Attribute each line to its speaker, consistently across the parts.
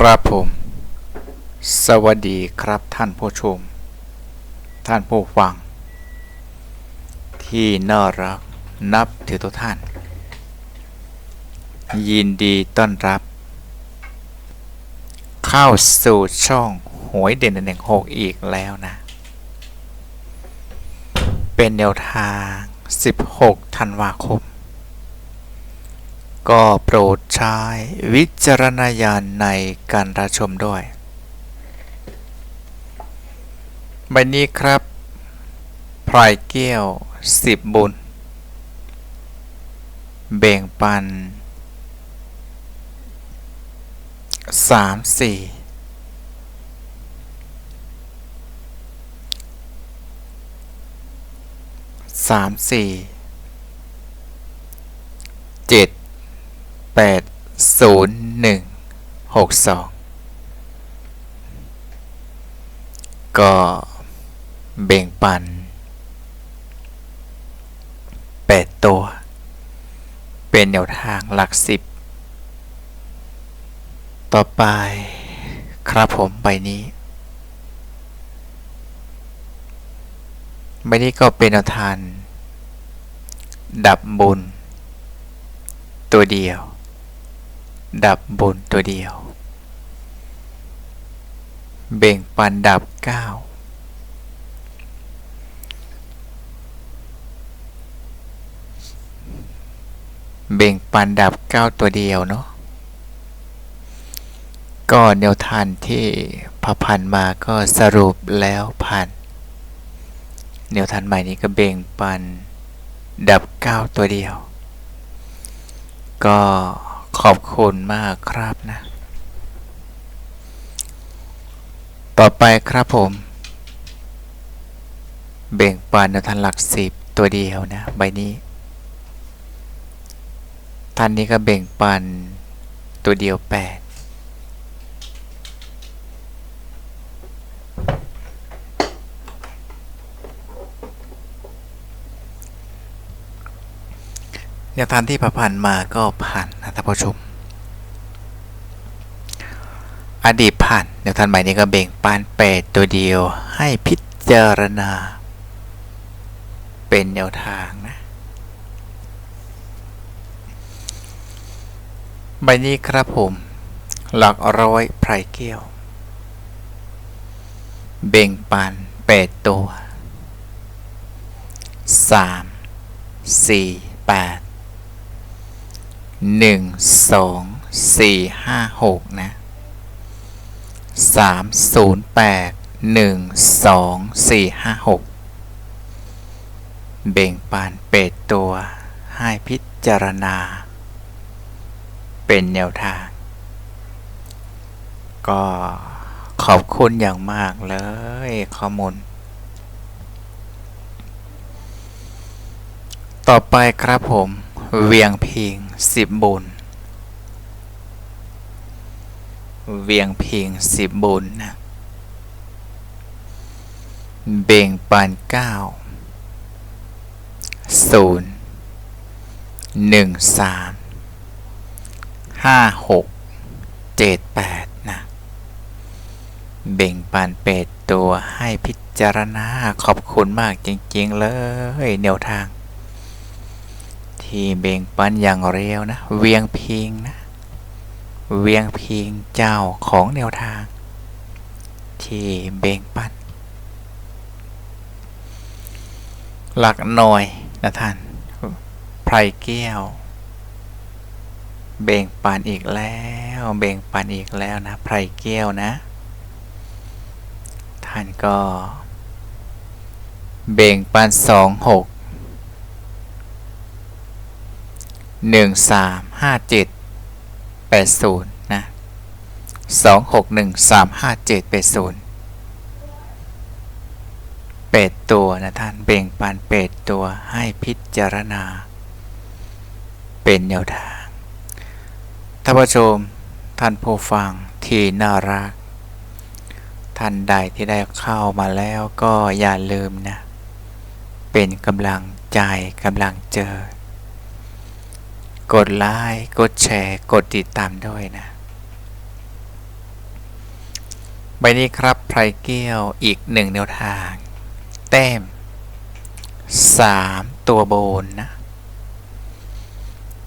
Speaker 1: ครับผม สวัสดีครับท่านผู้ชม ท่านผู้ฟัง ที่น่ารักนับถือทุกท่าน ยินดีต้อนรับ เข้าสู่ช่องหวยเด่นหนึ่งหกอีกแล้วนะ เป็นแนวทาง 16 ธันวาคม ก็โปรดใช้วิจารณญาณในการรับชมด้วย ใบนี้ครับพลายเกี้ยวสิบบุญ เบ่งปันสามสี่สามสี่เจ็ด แปดศูนย์หนึ่งหกสองก็เบ่งปันแปดตัว เป็นแนวทางหลักสิบต่อไปครับผมใบนี้ใบนี้ก็เป็นแนวทางดับบุญตัวเดียว ดับบุญตัวเดียว เบ่งปันดับเก้าเบ่งปันดับเก้าตัวเดียวเนาะก็แนวทานที่พอพันมาก็สรุปแล้วผ่านแนวทานใหม่นี้ก็เบ่งปันดับเก้าตัวเดียว ก็ ขอบคุณมากครับนะ ต่อไปครับผม เบ่งปันทานหลักสิบตัวเดียวนะ ใบนี้ ท่านนี้ก็เบ่งปันตัวเดียวแปด แนวทางที่ผ่านมาก็ผ่านนะท่านผู้ชม อดีตผ่านแนวทางใหม่นี้ก็เบ่งปานแปดตัวเดียวให้พิจารณา เป็นแนวทางนะใบนี้ครับผม หลักร้อยไพรเกี้ยว เบ่งปานแปดตัวสามสี่แปด หนึ่งสองสี่ห้าหกนะสามศูนย์แปดหนึ่งสองสี่ห้าหกเบ่งปานเป็ดตัวให้พิจารณา เป็นแนวทาง ก็ขอบคุณอย่างมากเลยข้อมูล ต่อไปครับผม เวียงพิงสิบบุญ เวียงพิงสิบบุญนะเบ่งปานเก้าศูนย์หนึ่งสามห้าหกเจ็ดแปดนะเบ่งปานเป็ดตัวให้พิจารณาขอบคุณมากจริง ๆ เลยแนวทาง ที่เบ่งปันอย่างเร็วนะ เวียงพิงนะ เวียงพิงเจ้าของแนวทาง ที่เบ่งปัน หลักหน่อยนะท่านไพรแก้ว เบ่งปันอีกแล้ว เบ่งปันอีกแล้วนะไพรแก้วนะ ท่านก็ เบ่งปันสองหก หนึ่งสามห้าเจ็ดแปดศูนย์นะสองหกหนึ่งสามห้าเจ็ดแปดศูนย์เป็ดตัวนะท่านเบ่งปันเป็ดตัวให้พิจารณา เป็นแนวทางท่านผู้ชมท่านผู้ฟังที่น่ารัก ท่านใดที่ได้เข้ามาแล้วก็อย่าลืมนะ เป็นกำลังใจกำลังเจอ กดไลค์ กดแชร์ กดติดตามด้วยนะ ใบนี้ครับไพรเกี้ยวอีกหนึ่งแนวทาง แต้มสามตัวโบนนะ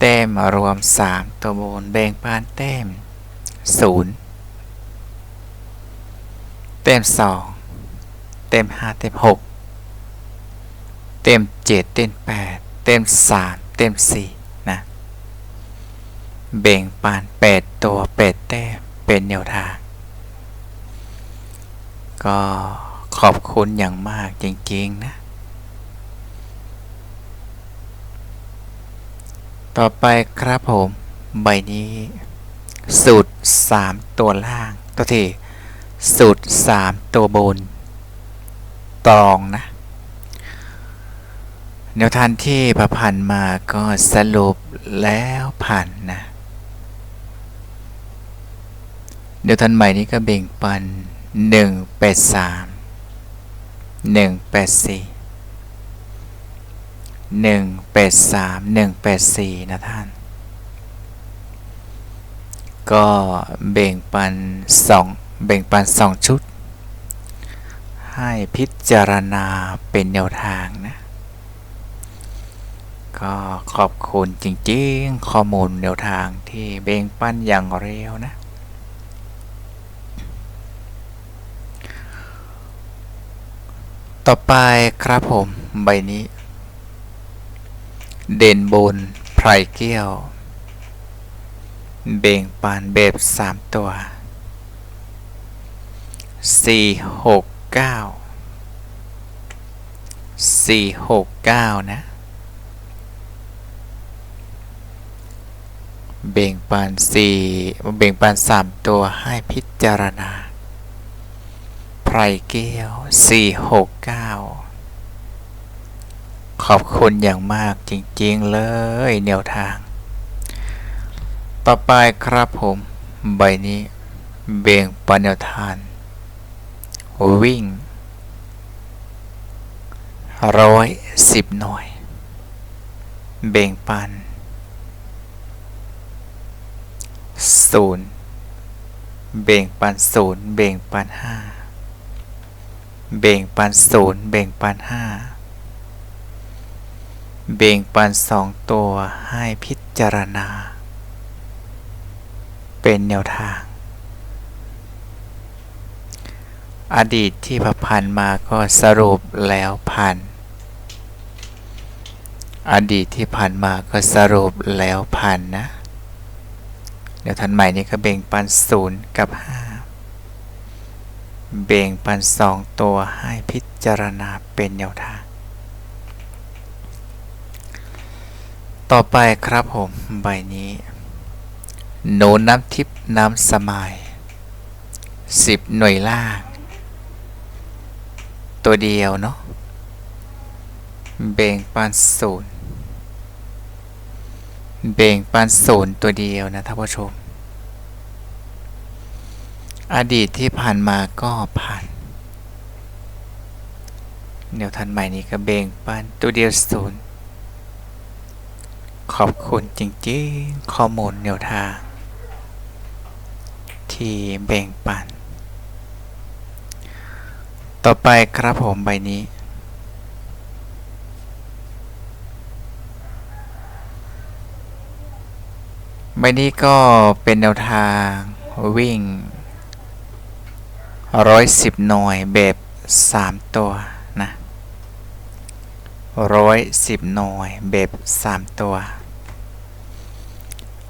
Speaker 1: แต้มรวมสามตัวโบนแบ่งปานแต้มศูนย์แต้มสองเต็มห้าเต็มหกเต็มเจ็ดเต็มแปดเต็มสามเต็มสี่ แบ่งปานแปดตัวแปดแต้มเป็นแนวทาง ก็ขอบคุณอย่างมากจริง ๆ นะ ต่อไปครับผม ใบนี้สูตร 3 ตัวล่างตัวที่สูตร 3 ตัวบน ตรองนะ แนวทางที่ประพันมาก็สรุปแล้วผ่านนะ เดี๋ยวทันใหม่นี้ก็เบ่งปัน 1 8 3 1 8 4 1 8 3 1 8 4 นะท่าน ก็เบ่งปัน 2 เบ่งปัน 2 ชุด ให้พิจารณาเป็นแนวทางนะ ก็ขอบคุณจริงๆ ข้อมูลแนวทางที่เบ่งปันอย่างเร็วนะ ต่อไปครับผมใบนี้ เด่นบนไพรเกี้ยว เบ่งปานเบบสามตัวสี่หกเก้าสี่หกเก้านะ เบ่งปานสี่เบ่งปานสามตัวให้พิจารณา ไพรเกี้วสี่หกเก้าขอบคุณอย่างมากจริงๆเลยแนวทาง ต่อไปครับผมใบนี้เบ่งปันแนวทาน วิ่งร้อยสิบหน่วย เบ่งปันศูนย์เบ่งปันศูนย์เบ่งปันห้า เบ่งปันศูนย์เบ่งปันห้าเบ่งปันสองตัวให้พิจารณา เป็นแนวทาง อดีตที่ผ่านมาก็สรุปแล้วผ่านอดีตที่ผ่านมาก็สรุปแล้วผ่านนะ เดี๋ยวทันใหม่นี้ก็เบ่งปันศูนย์กับห้า เบ่งปันสองตัวให้พิจารณาเป็นแนวทาง ต่อไปครับผมใบนี้ โนน้ำทิพน้ำสมายสิบหน่วยล่าง ตัวเดียวเนาะเบ่งปันศูนย์เบ่งปันศูนย์ตัวเดียวนะท่านผู้ชม อดีตที่ผ่านมาก็ผ่านเดี๋ยวทันใหม่นี้ก็เบงปันตัวเดียวศูนย์ขอบคุณจริงๆ ข้อมูลแนวทาง ที่แบ่งปัน ต่อไปครับผมใบนี้ ใบนี้ก็เป็นแนวทางวิ่ง ร้อยสิบหน่วยแบบสามตัวนะร้อยสิบหน่วยแบบสามตัว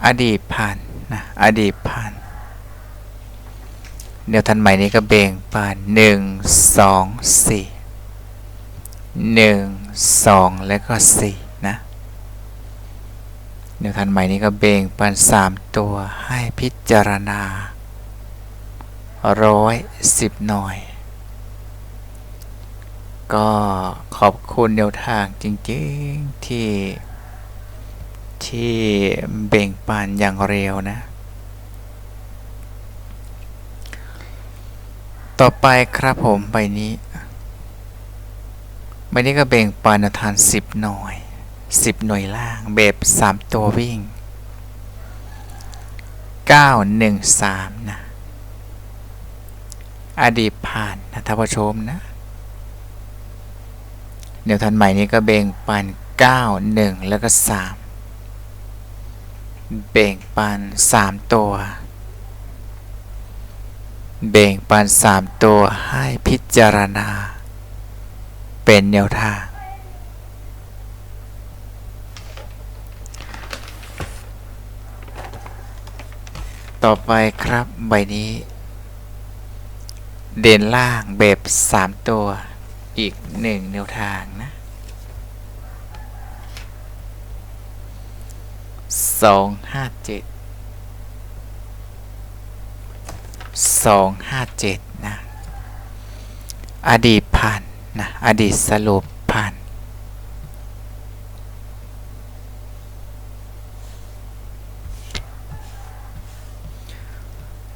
Speaker 1: อดีตผ่านนะอดีตผ่านเดี๋ยวทันใหม่นี้ก็เบ่งผ่านหนึ่งสองสี่หนึ่งสองแล้วก็สี่นะเดี๋ยวทันใหม่นี้ก็เบ่งปันสามตัวให้พิจารณา ร้อยสิบหน่อย ก็ขอบคุณแนวทางจริงๆที่ ที่เบ่งปันอย่างเร็วนะ ต่อไปครับผมใบนี้ใบนี้ก็เบ่งปันทานสิบหน่วยสิบหน่วยล่างแบบสามตัววิ่งเก้าหนึ่งสามนะ อดีตผ่านนะท่านผู้ชมนะเดี๋ยวทันใหม่นี้ก็เบ่งปัน9 1 แล้วก็ 3 เบ่งปัน3 ตัว เบ่งปัน3 ตัวให้พิจารณา เป็นแนวทาง ต่อไปครับใบนี้ เด่นล่างแบบ 3 ตัวอีก 1 แนวทางนะสองห้าเจ็ดสองห้าเจ็ดนะ อดีตผ่านนะ อดีตสรุปผ่า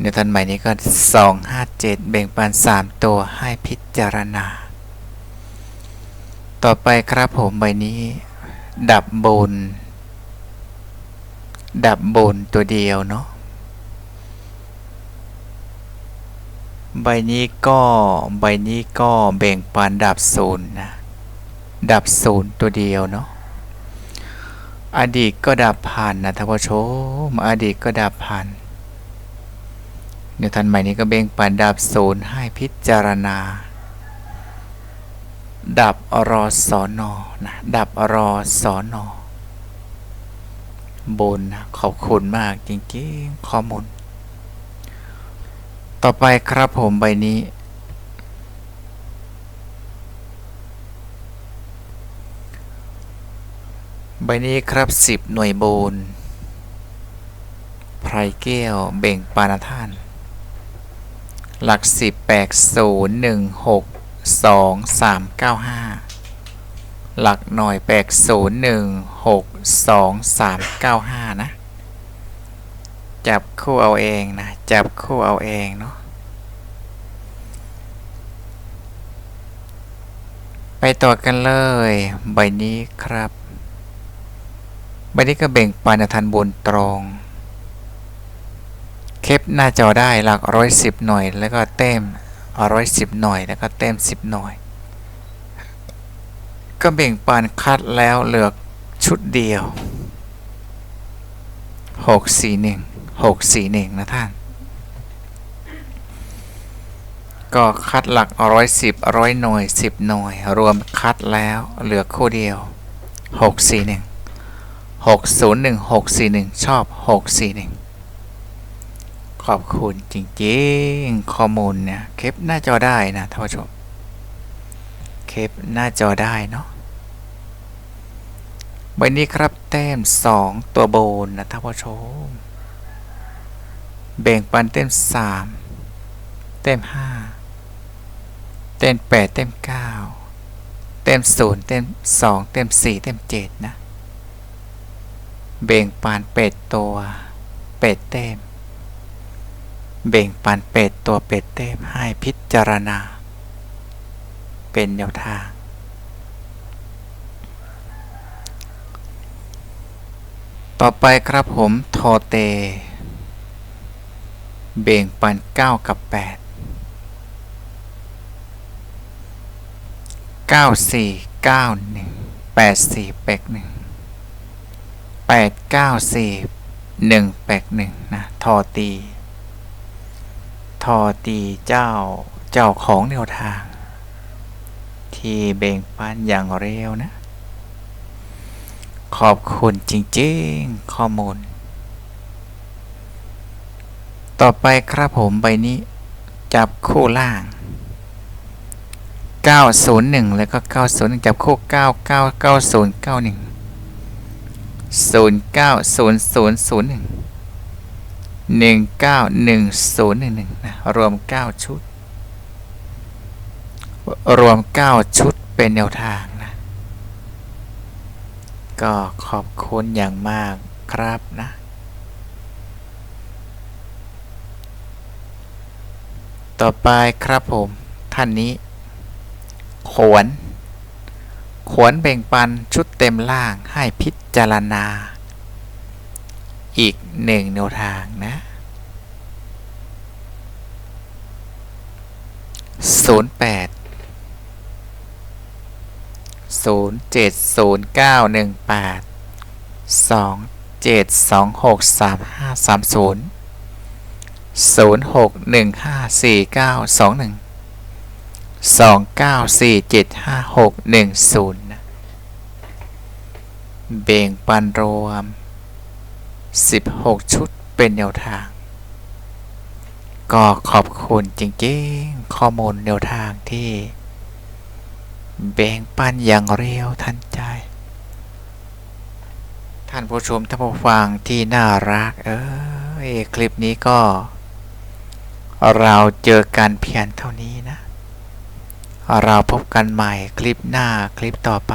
Speaker 1: นเดี๋ยวทันใหม่นี้ก็สองห้าเจ็ดแบ่งปันสามตัวให้พิจารณา ต่อไปครับผมใบนี้ ดับบน ดับบนตัวเดียวเนาะใบนี้ก็ใบนี้ก็แบ่งปันดับศูนย์นะ ดับศูนย์ตัวเดียวเนาะอดีตก็ดับผ่านนะท่านผู้ชมอดีตก็ดับผ่าน เดี๋ยวทันใหม่นี้ก็เบ่งปันดับศูนย์ให้พิจารณา ดับรอสอนอนะดับรอสอนอบนนะขอบคุณมากจริงๆข้อมูล ต่อไปครับผมใบนี้ใบนี้ครับ 10 หน่วยโบนไพรแก้ว เบ่งปานท่าน หลัก10แปก0 1 6 2 3 9 5หลักหน่อยแปก0 1 6 2 3 9 5นะ จับคู่เอาเองนะ จับคู่เอาเองเนาะไปต่อกันเลย ใบนี้ครับ ใบนี้ก็เบ่งปานทันบนตรง เคปหน้าจอได้หลักร้อยสิบหน่วย แล้วก็เต็มร้อยสิบหน่วย แล้วก็เต็มสิบหน่วย ก็เบ่งปานคัดแล้วเหลือชุดเดียวหกสี่หนึ่งหกสี่หนึ่งนะท่าน ก็คัดหลักร้อยสิบร้อยหน่วยสิบหน่วย รวมคัดแล้วเหลือคู่เดียวหกสี่หนึ่งหกศูนย์หนึ่งหกสี่หนึ่งชอบหกสี่หนึ่ง ขอบคุณจริงๆ ข้อมูลเนี่ยเคปหน้าจอได้นะท่านผู้ชมเคปหน้าจอได้เนาะใบนี้ครับแต้มสองตัวโบนนะท่านผู้ชม แบ่งปันเต็มสามเต็มห้าเต็มแปดเต็มเก้าเต็มศูนย์เต็มสองเต็มสี่เต็มเจ็ดนะเบ่งปานเป็ดตัวเป็ดเต็ม เบ่งปานเป็ดตัวเป็ดเต็มให้พิจารณา เป็นแนวทาง ต่อไปครับผมโทเต เบ่งปัน 9 กับ 8 9 4 9 1 8 4 เป็ก1 8 9 4 1 เป็ก1นะ ทอตี อตีเจ้าเจ้าของแนวทาง ที่เบ่งปันอย่างเร็วนะ ขอบคุณจริงๆข้อมูล ต่อไปครับผมใบนี้ จับคู่ล่าง 901 แล้วก็ 901 จับคู่ 999091 090001 191011นะรวม 9 ชุด รวม 9 ชุดเป็นแนวทางนะ ก็ขอบคุณอย่างมากครับนะ ต่อไปครับผม ท่านนี้ขวนขวนแบ่งปันชุดเต็มล่างให้พิจารณา อีกหนึ่งแนวทางนะศูนย์แปดศูนย์เจ็ดศูนย์เก้าหนึ่งแปดสองเจ็ดสองหกสามห้าสามศูนย์ศูนย์หกหนึ่งห้าสี่เก้าสองหนึ่งสองเก้าสี่เจ็ดห้าหกหนึ่งศูนย์นะเบ่งปันรวม สิบหกชุดเป็นแนวทาง ก็ขอบคุณจริงๆ ข้อมูลแนวทางที่ แบ่งปันอย่างเร็วทันใจ ท่านผู้ชมท่านผู้ฟังที่น่ารัก เอ้ยคลิปนี้ก็ เราเจอกันเพียงเท่านี้นะ เราพบกันใหม่คลิปหน้าคลิปต่อไป